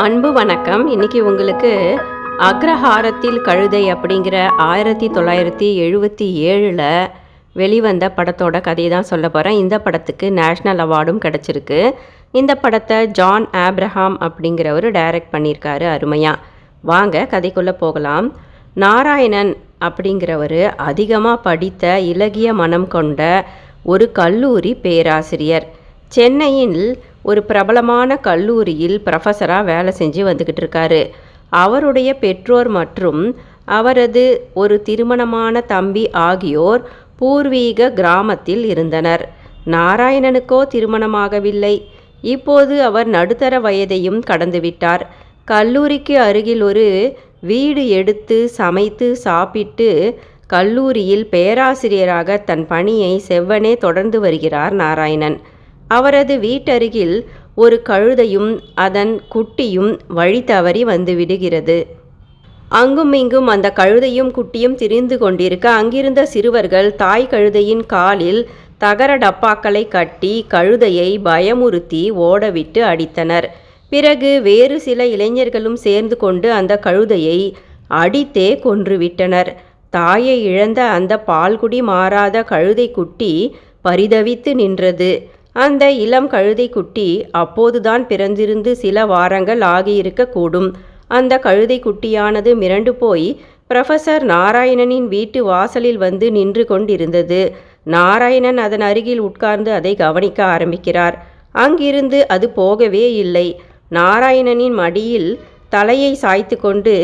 அன்பு வணக்கம். இன்னைக்கு உங்களுக்கு அக்ரஹாரத்தில் கழுதை அப்படிங்கிற ஆயிரத்தி தொள்ளாயிரத்தி எழுபத்தி ஏழில் வெளிவந்த படத்தோட கதையை தான் சொல்ல போகிறேன் இந்த படத்துக்கு நேஷ்னல் அவார்டும் கிடச்சிருக்கு. இந்த படத்தை ஜான் ஆப்ரஹாம் அப்படிங்கிறவர் டைரக்ட் பண்ணியிருக்காரு அருமையாக வாங்க கதைக்குள்ளே போகலாம். நாராயணன் அப்படிங்கிறவர் அதிகமாக படித்த இலகிய மனம் கொண்ட ஒரு கல்லூரி பேராசிரியர். சென்னையில் ஒரு பிரபலமான கல்லூரியில் ப்ரொஃபஸராக வேலை செஞ்சு வந்துக்கிட்டு இருக்காரு அவருடைய பெற்றோர் மற்றும் அவரது ஒரு திருமணமான தம்பி ஆகியோர் பூர்வீக கிராமத்தில் இருந்தனர். நாராயணனுக்கோ திருமணமாகவில்லை. இப்போது அவர் நடுத்தர வயதையும் கடந்துவிட்டார். கல்லூரிக்கு அருகில் ஒரு வீடு எடுத்து சமைத்து சாப்பிட்டு கல்லூரியில் பேராசிரியராக தன் பணியை செவ்வனே தொடர்ந்து வருகிறார் நாராயணன். அவரது வீட்டருகில் ஒரு கழுதையும் அதன் குட்டியும் வழி தவறி வந்துவிடுகிறது. அங்கும் இங்கும் அந்த கழுதையும் குட்டியும் திரிந்து கொண்டிருக்க அங்கிருந்த சிறுவர்கள் தாய் கழுதையின் காலில் தகர டப்பாக்களை கட்டி கழுதையை பயமுறுத்தி ஓடவிட்டு அடித்தனர். பிறகு வேறு சில இளைஞர்களும் சேர்ந்து கொண்டு அந்த கழுதையை அடித்தே கொன்றுவிட்டனர். தாயை இழந்த அந்த பால்குடி மாறாத கழுதை குட்டி பரிதவித்து நின்றது. அந்த இளம் கழுதை குட்டி அப்போதுதான் பிறந்திருந்து சில வாரங்கள் ஆகியிருக்கக்கூடும். அந்த கழுதை குட்டியானது மிரண்டு போய் ப்ரொஃபசர் நாராயணனின் வீட்டு வாசலில் வந்து நின்று கொண்டிருந்தது. நாராயணன் அதன் அருகில் உட்கார்ந்து அதை கவனிக்க ஆரம்பிக்கிறார். அங்கிருந்து அது போகவே இல்லை. நாராயணனின் மடியில் தலையை சாய்த்து கொண்டு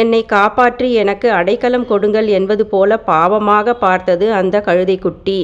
என்னை காப்பாற்றி எனக்கு அடைக்கலம் கொடுங்கள் என்பது போல பாவமாக பார்த்தது அந்த கழுதை குட்டி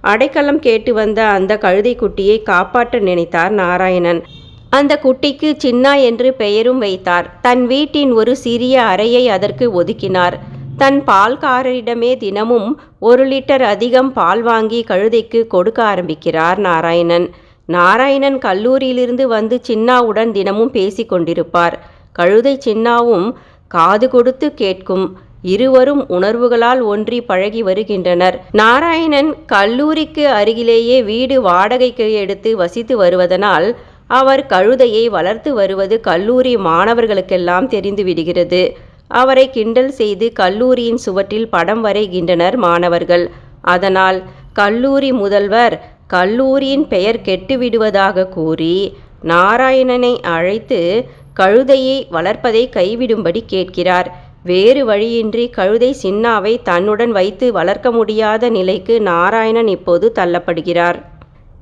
அடைக்கலம் கேட்டு வந்த அந்த கழுதை குட்டியை காப்பாற்ற நினைத்தார் நாராயணன். அந்த குட்டிக்கு சின்னா என்று பெயரும் வைத்தார். தன் வீட்டின் ஒரு சிறிய அறையை அதற்கு ஒதுக்கினார். தன் பால்காரரிடமே தினமும் ஒரு லிட்டர் அதிகம் பால் வாங்கி கழுதைக்கு கொடுக்க ஆரம்பிக்கிறார் நாராயணன். நாராயணன் கல்லூரியிலிருந்து வந்து சின்னாவுடன் தினமும் பேசி கொண்டிருப்பார். கழுதை சின்னாவும் காது கொடுத்து கேட்கும். இருவரும் உணர்வுகளால் ஒன்றி பழகி வருகின்றனர். நாராயணன் கல்லூரிக்கு அருகிலேயே வீடு வாடகைக்கு எடுத்து வசித்து வருவதனால் அவர் கழுதையை வளர்த்து வருவது கல்லூரி மாணவர்களுக்கெல்லாம் தெரிந்து விடுகிறது. அவரை கிண்டல் செய்து கல்லூரியின் சுவற்றில் படம் வரைகின்றனர் மாணவர்கள். அதனால் கல்லூரி முதல்வர் கல்லூரியின் பெயர் கெட்டுவிடுவதாக கூறி நாராயணனை அழைத்து கழுதையை வளர்ப்பதை கைவிடும்படி கேட்கிறார். வேறு வழியின்றி கழுதை சின்னாவை தன்னுடன் வைத்து வளர்க்க முடியாத நிலைக்கு நாராயணன் இப்போது தள்ளப்படுகிறார்.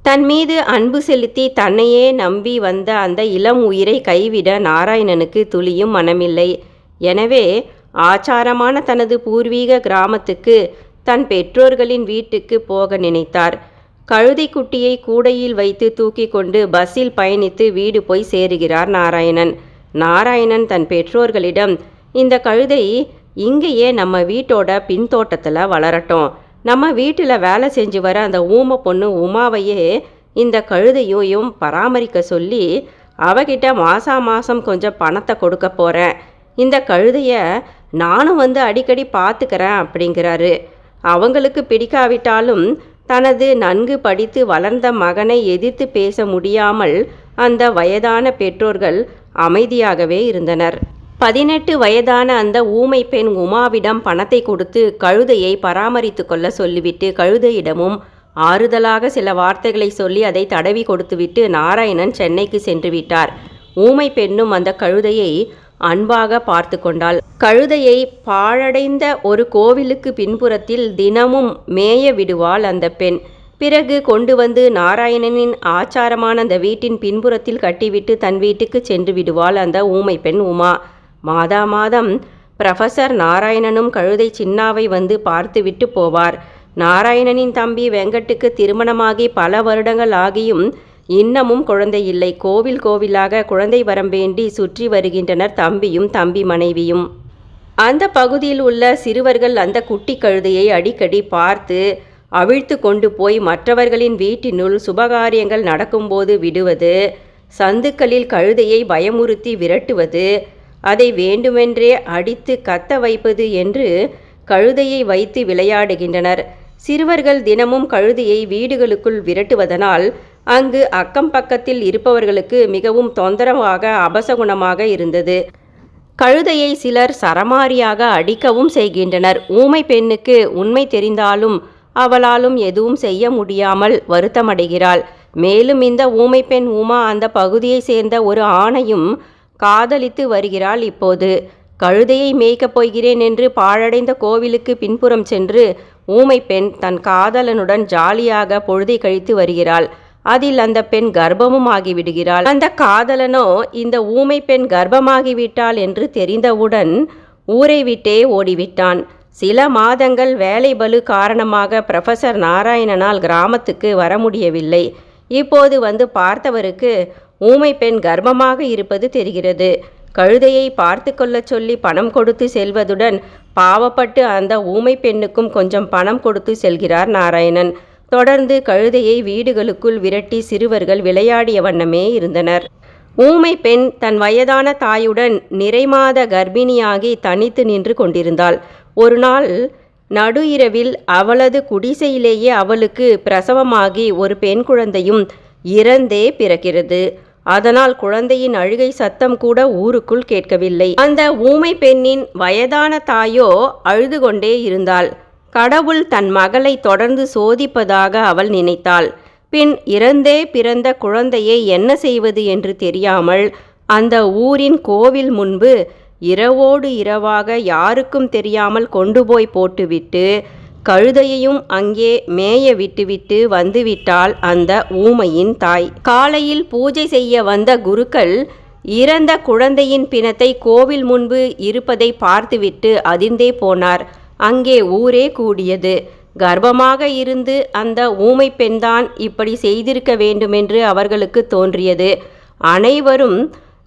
தன் மீது அன்பு செலுத்தி தன்னையே நம்பி வந்த அந்த இளம் உயிரை கைவிட நாராயணனுக்கு துளியும் மனமில்லை. எனவே ஆச்சாரமான தனது பூர்வீக கிராமத்துக்கு தன் பெற்றோர்களின் வீட்டுக்கு போக நினைத்தார். கழுதை குட்டியை கூடையில் வைத்து தூக்கி கொண்டு பஸ்ஸில் பயணித்து வீடு போய் சேருகிறார் நாராயணன். நாராயணன் தன் பெற்றோர்களிடம் இந்த கழுதை இங்கேயே நம்ம வீட்டோட பின்தோட்டத்தில் வளரட்டும். நம்ம வீட்டில் வேலை செஞ்சு வர அந்த ஊமை பொண்ணு உமாவையே இந்த கழுதையையும் பராமரிக்க சொல்லி அவகிட்ட மாதா மாதம் கொஞ்சம் பணத்தை கொடுக்க போகிறேன் இந்த கழுதையை நானும் வந்து அடிக்கடி பார்த்துக்கிறேன் அப்படிங்கிறாரு. அவங்களுக்கு பிடிக்காவிட்டாலும் தனது நன்கு படித்து வளர்ந்த மகனை எதிர்த்து பேச முடியாமல் அந்த வயதான பெற்றோர்கள் அமைதியாகவே இருந்தனர். பதினெட்டு வயதான அந்த ஊமை பெண் உமாவிடம் பணத்தை கொடுத்து கழுதையை பராமரித்து கொள்ள சொல்லிவிட்டு கழுதையிடமும் ஆறுதலாக சில வார்த்தைகளை சொல்லி அதை தடவி கொடுத்துவிட்டு நாராயணன் சென்னைக்கு சென்று விட்டார். ஊமை பெண்ணும் அந்த கழுதையை அன்பாக பார்த்து கொண்டாள். கழுதையை பாழடைந்த ஒரு கோவிலுக்கு பின்புறத்தில் தினமும் மேய விடுவாள் அந்த பெண். பிறகு கொண்டு வந்து நாராயணனின் ஆச்சாரமான அந்த வீட்டின் பின்புறத்தில் கட்டிவிட்டு தன் வீட்டுக்கு சென்று விடுவாள் அந்த ஊமை பெண் உமா. மாதா மாதம் ப்ரொஃபசர் நாராயணனும் கழுதை சின்னாவை வந்து பார்த்துவிட்டு போவார். நாராயணனின் தம்பி வெங்கட்டுக்கு திருமணமாகி பல வருடங்கள் ஆகியும் இன்னமும் குழந்தை இல்லை. கோவில் கோவிலாக குழந்தை வரம் வேண்டி சுற்றி வருகின்றனர் தம்பியும் தம்பி மனைவியும். அந்த பகுதியில் உள்ள சிறுவர்கள் அந்த குட்டி கழுதையை அடிக்கடி பார்த்து அவிழ்த்து கொண்டு போய் மற்றவர்களின் வீட்டினுள் சுபகாரியங்கள் நடக்கும்போது விடுவது சந்துக்களில் கழுதையை பயமுறுத்தி விரட்டுவது அதை வேண்டுமென்றே அடித்து கத்த வைப்பது என்று கழுதையை வைத்து விளையாடுகின்றனர். சிறுவர்கள் தினமும் கழுதையை வீடுகளுக்குள் விரட்டுவதனால் அங்கு அக்கம் பக்கத்தில் இருப்பவர்களுக்கு மிகவும் தொந்தரவாக அபசகுணமாக இருந்தது. கழுதையை சிலர் சரமாரியாக அடிக்கவும் செய்கின்றனர். ஊமை பெண்ணுக்கு உண்மை தெரிந்தாலும் அவளாலும் எதுவும் செய்ய முடியாமல் வருத்தமடைகிறாள். மேலும் இந்த ஊமை பெண் உமா அந்த பகுதியை சேர்ந்த ஒரு ஆணையும் காதலித்து வருகிறாள் இப்போது. கழுதையை மேய்க்கப் போகிறேன் என்று பாழடைந்த கோவிலுக்கு பின்புறம் சென்று ஊமை பெண் தன் காதலனுடன் ஜாலியாக பொழுதை கழித்து வருகிறாள். அதில் அந்த பெண் கர்ப்பமும் ஆகிவிடுகிறாள் அந்த காதலனோ இந்த ஊமை பெண் கர்ப்பமாகிவிட்டாள் என்று தெரிந்தவுடன் ஊரை விட்டே ஓடிவிட்டான். சில மாதங்கள் வேலை பலு காரணமாக ப்ரொஃபசர் நாராயணனால் கிராமத்துக்கு வர முடியவில்லை. இப்போது வந்து பார்த்தவருக்கு ஊமை பெண் கர்ப்பமாக இருப்பது தெரிகிறது. கழுதையை பார்த்து கொள்ளச் சொல்லி பணம் கொடுத்து செல்வதுடன் பாவப்பட்டு அந்த ஊமை பெண்ணுக்கும் கொஞ்சம் பணம் கொடுத்து செல்கிறார் நாராயணன். தொடர்ந்து கழுதையை வீடுகளுக்குள் விரட்டி சிறுவர்கள் விளையாடிய வண்ணமே இருந்தனர். ஊமை பெண் தன் வயதான தாயுடன் நிறைமாத கர்ப்பிணியாகி தனித்து நின்று கொண்டிருந்தாள். ஒரு நாள் நடு இரவில் அவளது குடிசையிலேயே அவளுக்கு பிரசவமாகி ஒரு பெண் குழந்தையும் இறந்தே பிறக்கிறது. அதனால் குழந்தையின் அழுகை சத்தம் கூட ஊருக்குள் கேட்கவில்லை. அந்த ஊமை பெண்ணின் வயதான தாயோ அழுது கொண்டே இருந்தாள். கடவுள் தன் மகளை தொடர்ந்து சோதிப்பதாக அவள் நினைத்தாள். பின் இறந்தே பிறந்த குழந்தையை என்ன செய்வது என்று தெரியாமல் அந்த ஊரின் கோவில் முன்பு இரவோடு இரவாக யாருக்கும் தெரியாமல் கொண்டு போய் போட்டுவிட்டு கழுதையையும் அங்கே மேய விட்டுவிட்டு வந்துவிட்டாள் அந்த ஊமையின் தாய். காலையில் பூஜை செய்ய வந்த குருக்கள் இறந்த குழந்தையின் பிணத்தை கோவில் முன்பு இருப்பதை பார்த்துவிட்டு அதிர்ந்தே போனார். அங்கே ஊரே கூடியது. கர்ப்பமாக இருந்து அந்த ஊமை பெண்தான் இப்படி செய்திருக்க வேண்டுமென்று அவர்களுக்கு தோன்றியது. அனைவரும்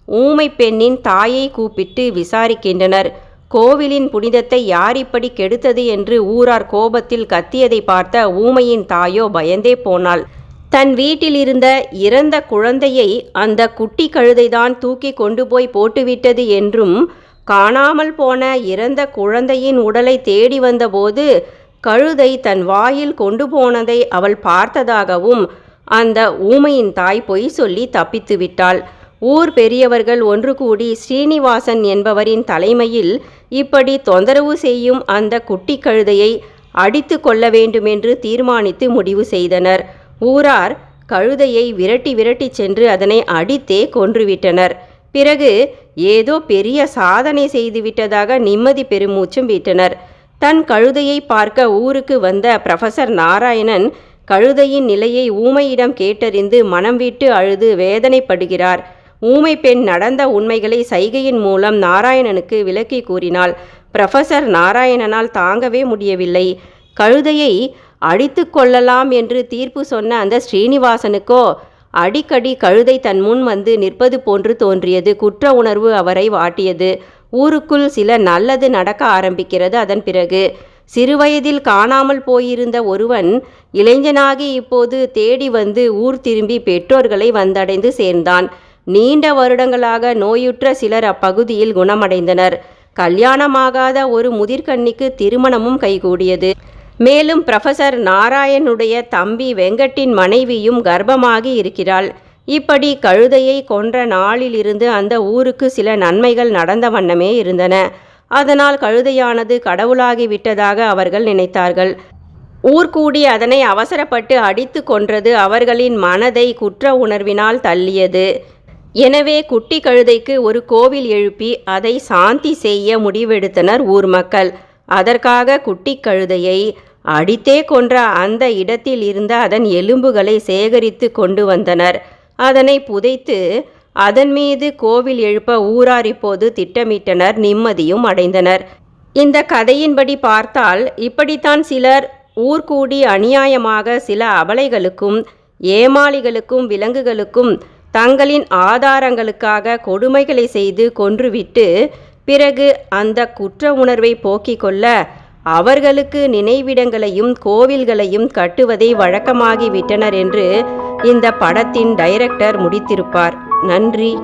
ஊமை பெண்ணின் தாயை கூப்பிட்டு விசாரிக்கின்றனர். கோவிலின் புனிதத்தை யார் இப்படி கெடுத்தது என்று ஊரார் கோபத்தில் கத்தியதை பார்த்த ஊமையின் தாயோ பயந்தே போனாள். தன் வீட்டில் இருந்த இறந்த குழந்தையை அந்த குட்டி கழுதைதான் தூக்கி கொண்டு போய் போட்டுவிட்டது என்றும் காணாமல் போன இறந்த குழந்தையின் உடலை தேடி வந்தபோது கழுதை தன் வாயில் கொண்டு போனதை அவள் பார்த்ததாகவும் அந்த ஊமையின் தாய் பொய் சொல்லி தப்பித்து விட்டாள். ஊர் பெரியவர்கள் ஒன்று கூடி ஸ்ரீனிவாசன் என்பவரின் தலைமையில் இப்படி தொந்தரவு செய்யும் அந்த குட்டி கழுதையை அடித்து கொள்ள வேண்டுமென்று தீர்மானித்து முடிவு செய்தனர். ஊரார் கழுதையை விரட்டி விரட்டி சென்று அதனை அடித்தே கொன்றுவிட்டனர். பிறகு ஏதோ பெரிய சாதனை செய்துவிட்டதாக நிம்மதி பெருமூச்சும் விட்டனர். தன் கழுதையை பார்க்க ஊருக்கு வந்த ப்ரொஃபசர் நாராயணன் கழுதையின் நிலையை ஊமையிடம் கேட்டறிந்து மனம் விட்டு அழுது வேதனைப்படுகிறார். ஊமை பெண் நடந்த உண்மைகளை சைகையின் மூலம் நாராயணனுக்கு விளக்கி கூறினாள். ப்ரொஃபசர் நாராயணனால் தாங்கவே முடியவில்லை. கழுதையை அடித்து கொள்ளலாம் என்று தீர்ப்பு சொன்ன அந்த ஸ்ரீனிவாசனுக்கோ அடிக்கடி கழுதை தன் முன் வந்து நிற்பது போன்று தோன்றியது. குற்ற உணர்வு அவரை வாட்டியது. ஊருக்குள் சில நல்லது நடக்க ஆரம்பிக்கிறது அதன் பிறகு. சிறுவயதில் காணாமல் போயிருந்த ஒருவன் இளைஞனாகி இப்போது தேடி வந்து ஊர் திரும்பி பெற்றோர்களை வந்தடைந்து சேர்ந்தான். நீண்ட வருடங்களாக நோயுற்ற சிலர் அப்பகுதியில் குணமடைந்தனர். கல்யாணமாகாத ஒரு முதிர்கன்னிக்கு திருமணமும் கைகூடியது. மேலும் ப்ரொஃபசர் நாராயணுடைய தம்பி வெங்கட்டின் மனைவியும் கர்ப்பமாகி இருக்கிறாள். இப்படி கழுதையை கொன்ற நாளிலிருந்து அந்த ஊருக்கு சில நன்மைகள் நடந்த வண்ணமே இருந்தன. அதனால் கழுதையானது கடவுளாகி விட்டதாக அவர்கள் நினைத்தார்கள். ஊர்கூடி அதனை அவசரப்பட்டு அடித்து கொன்றது அவர்களின் மனதை குற்ற உணர்வினால் தள்ளியது. எனவே குட்டி கழுதைக்கு ஒரு கோவில் எழுப்பி அதை சாந்தி செய்ய முடிவெடுத்தனர் ஊர் மக்கள். அதற்காக குட்டி கழுதையை அடித்தே கொன்ற அந்த இடத்தில் இருந்த அதன் எலும்புகளை சேகரித்து கொண்டு வந்தனர். அதனை புதைத்து அதன் மீது கோவில் எழுப்ப ஊரார் இப்போது திட்டமிட்டனர் நிம்மதியும் அடைந்தனர். இந்த கதையின்படி பார்த்தால் இப்படித்தான் சிலர் ஊர்கூடி அநியாயமாக சில அபலைகளுக்கும் ஏமாளிகளுக்கும் விலங்குகளுக்கும் தங்களின் ஆதாரங்களுக்காக கொடுமைகளை செய்து கொன்றுவிட்டு பிறகு அந்த குற்ற உணர்வை போக்கிக் கொள்ள அவர்களுக்கு நினைவிடங்களையும் கோவில்களையும் கட்டுவதை வழக்கமாகிவிட்டனர் என்று இந்த படத்தின் டைரக்டர் முடித்திருப்பார். நன்றி.